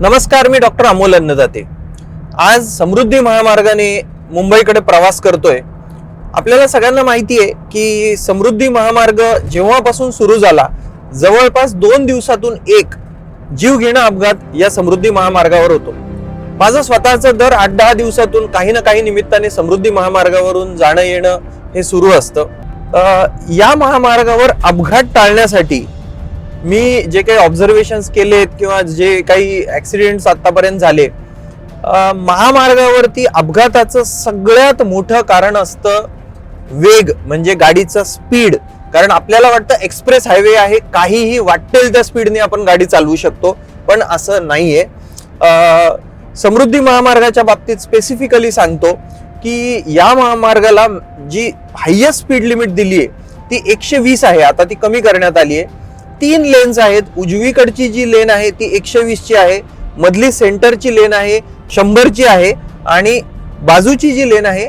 नमस्कार मी डॉक्टर अमोल अन्नदाते. आज समृद्धी महामार्गाने मुंबईकडे प्रवास करतोय. आपल्याला सगळ्यांना माहिती आहे की समृद्धी महामार्ग जेव्हापासून सुरू झाला जवळपास दोन दिवसातून एक जीव घेणं अपघात या समृद्धी महामार्गावर होतो. माझं स्वतःचं दर आठ दहा दिवसातून काही ना काही निमित्ताने समृद्धी महामार्गावरून जाणं येणं हे सुरू असतं. या महामार्गावर अपघात टाळण्यासाठी मी जे काही ऑब्झर्वेशन केलेत किंवा जे काही ऍक्सिडेंट आतापर्यंत झाले महामार्गावरती अपघाताचं सगळ्यात मोठं कारण असतं वेग म्हणजे गाडीचा स्पीड कारण आपल्याला वाटतं एक्सप्रेस हायवे आहे काहीही वाटेल त्या स्पीडने आपण गाडी चालवू शकतो पण असं नाहीये. आहे समृद्धी महामार्गाच्या बाबतीत स्पेसिफिकली सांगतो की या महामार्गाला जी हायेस्ट स्पीड लिमिट दिली आहे ती एकशे वीस आहे आता ती कमी करण्यात आली आहे तीन लेन्स आहेत. उजवीकडची जी लेन आहे ती एकशे वीसची आहे. मधली सेंटरची लेन आहे शंभरची आहे आणि बाजूची जी लेन आहे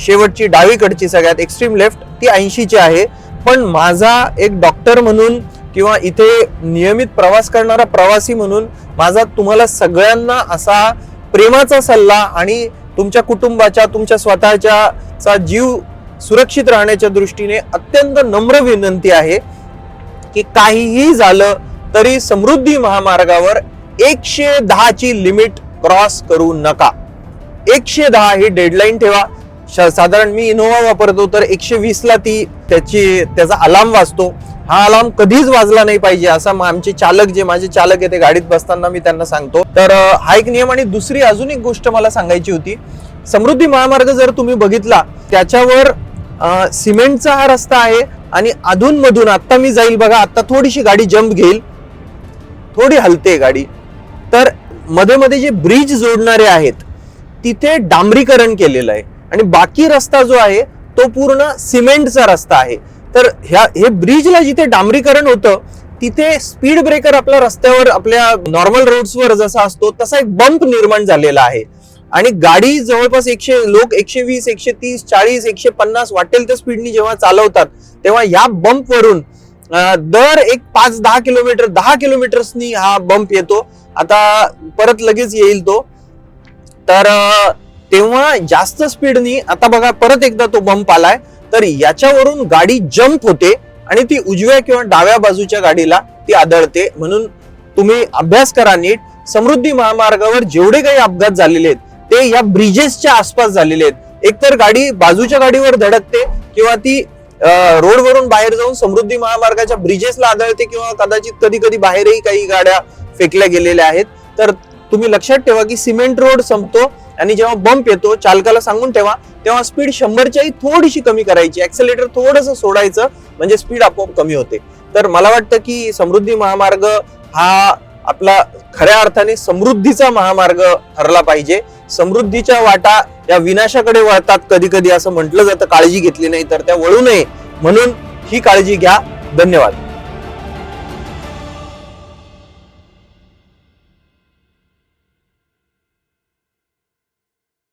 शेवटची डावीकडची सगळ्यात एक्स्ट्रीम लेफ्ट ती ऐंशीची आहे. पण माझा एक डॉक्टर म्हणून किंवा इथे नियमित प्रवास करणारा प्रवासी म्हणून माझा तुम्हाला सगळ्यांना असा प्रेमाचा सल्ला आणि तुमच्या कुटुंबाच्या तुमच्या स्वतःच्या चा जीव सुरक्षित राहण्याच्या दृष्टीने अत्यंत नम्र विनंती आहे. की काहीही झालं तरी समृद्धी महामार्गावर एकशे दहाची लिमिट क्रॉस करू नका. एकशे दहा ही डेडलाईन ठेवा. साधारण मी इनोवा वापरतो तर एकशे वीसला ती त्याची त्याचा अलार्म वाजतो. हा अलार्म कधीच वाजला नाही पाहिजे असं मग आमचे चालक जे माझे चालक आहे ते गाडीत बसताना मी त्यांना सांगतो. तर हा एक नियम आणि दुसरी अजून एक गोष्ट मला सांगायची होती. समृद्धी महामार्ग जर तुम्ही बघितला त्याच्यावर सिमेंटचा हा रस्ता आहे. आणि अधूनमधून आत्ता मी जाईल बघा आत्ता थोडीशी गाडी जंप घेईल. थोडी हलते गाडी. तर मध्ये मध्ये जे ब्रिज जोडणारे आहेत तिथे डांबरीकरण केलेलं आहे. आणि बाकी रस्ता जो आहे तो पूर्ण सिमेंटचा रस्ता आहे. तर ह्या हे ब्रिजला जिथे डांबरीकरण होतं तिथे स्पीड ब्रेकर आपल्या रस्त्यावर आपल्या नॉर्मल रोड्सवर जसा असतो तसा एक बंप निर्माण झालेला आहे. आणि गाडी जवळपास एकशे लोक एकशे वीस एकशे तीस चाळीस एकशे पन्नास वाटेल त्या स्पीडनी जेव्हा चालवतात तेव्हा या बंप वरून दर एक पाच दहा किलोमीटर दहा किलोमीटर्सनी हा बंप येतो. आता परत लगेच येईल तो. तर तेव्हा जास्त स्पीडनी आता बघा परत एकदा तो बंप आलाय. तर याच्यावरून गाडी जम्प होते आणि ती उजव्या किंवा डाव्या बाजूच्या गाडीला ती आदळते. म्हणून तुम्ही अभ्यास करा नीट. समृद्धी महामार्गावर जेवढे काही अपघात झालेले आहेत ते या ब्रिजेसच्या आसपास झालेले आहेत. एकतर गाडी बाजूच्या गाडीवर धडकते किंवा ती रोडवरून बाहेर जाऊन समृद्धी महामार्गाच्या ब्रिजेसला आदळते किंवा कदाचित कधी कधी बाहेरही काही गाड्या फेकल्या गेलेल्या आहेत. तर तुम्ही लक्षात ठेवा की सिमेंट रोड संपतो आणि जेव्हा बंप येतो चालकाला सांगून ठेवा तेव्हा स्पीड शंभरच्याही थोडीशी कमी करायची. ऍक्सेलेटर थोडंसं सोडायचं म्हणजे स्पीड आपोआप कमी होते. तर मला वाटतं की समृद्धी महामार्ग हा आपला खऱ्या अर्थाने समृद्धीचा महामार्ग ठरला पाहिजे. समृद्धीच्या वाटा या विनाशाकडे वळतात कधी कधी असं म्हटलं जातं. काळजी घेतली नाही तर त्या वळू नये. म्हणून ही काळजी घ्या. धन्यवाद.